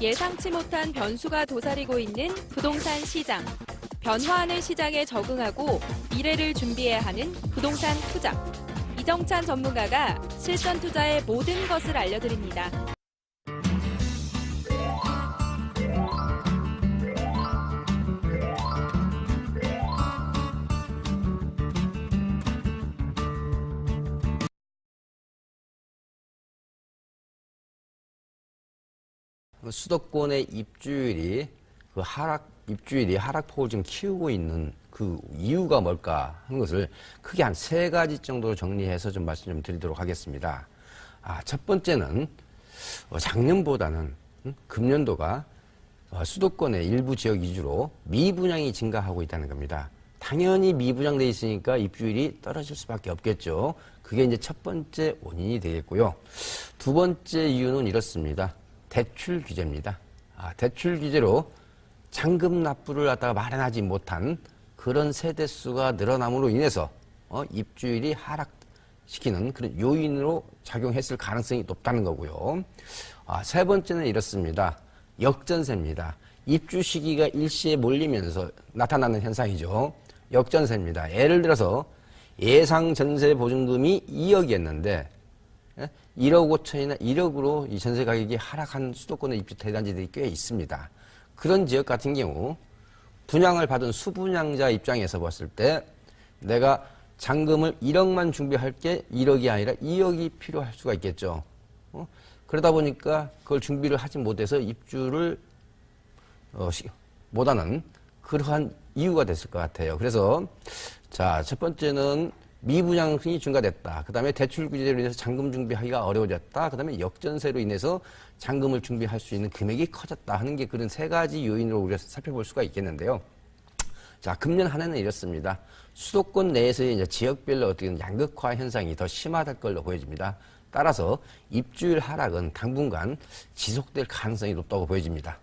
예상치 못한 변수가 도사리고 있는 부동산 시장. 변화하는 시장에 적응하고 미래를 준비해야 하는 부동산 투자. 이정찬 전문가가 실전 투자의 모든 것을 알려드립니다. 수도권의 입주율이 그 하락 입주율이 하락폭을 지금 키우고 있는 그 이유가 뭘까 하는 것을 크게 한 세 가지 정도로 정리해서 좀 말씀 좀 드리도록 하겠습니다. 아, 첫 번째는 어, 작년보다는 음, 금년도가 어, 수도권의 일부 지역 위주로 미분양이 증가하고 있다는 겁니다. 당연히 미분양돼 있으니까 입주율이 떨어질 수밖에 없겠죠. 그게 이제 첫 번째 원인이 되겠고요. 두 번째 이유는 이렇습니다. 대출 규제입니다. 아, 대출 규제로 잔금 납부를 갖다가 마련하지 못한 그런 세대 수가 늘어남으로 인해서 어, 입주율이 하락시키는 그런 요인으로 작용했을 가능성이 높다는 거고요. 아, 세 번째는 이렇습니다. 역전세입니다. 입주 시기가 일시에 몰리면서 나타나는 현상이죠. 역전세입니다. 예를 들어서 예상 전세 보증금이 2억이었는데 1억 5천이나 1억으로 이 전세 가격이 하락한 수도권의 입주 대단지들이 꽤 있습니다. 그런 지역 같은 경우 분양을 받은 수분양자 입장에서 봤을 때 내가 잔금을 1억만 준비할 게 1억이 아니라 2억이 필요할 수가 있겠죠. 어? 그러다 보니까 그걸 준비를 하지 못해서 입주를 어, 시- 못하는 그러한 이유가 됐을 것 같아요. 그래서 자, 첫 번째는 미분양이 증가됐다. 그 다음에 대출 규제로 인해서 잔금 준비하기가 어려워졌다. 그 다음에 역전세로 인해서 잔금을 준비할 수 있는 금액이 커졌다 하는 게 그런 세 가지 요인으로 우리가 살펴볼 수가 있겠는데요. 자, 금년 한 해는 이렇습니다. 수도권 내에서의 이제 지역별로 어떻게 양극화 현상이 더 심화될 걸로 보여집니다. 따라서 입주율 하락은 당분간 지속될 가능성이 높다고 보여집니다.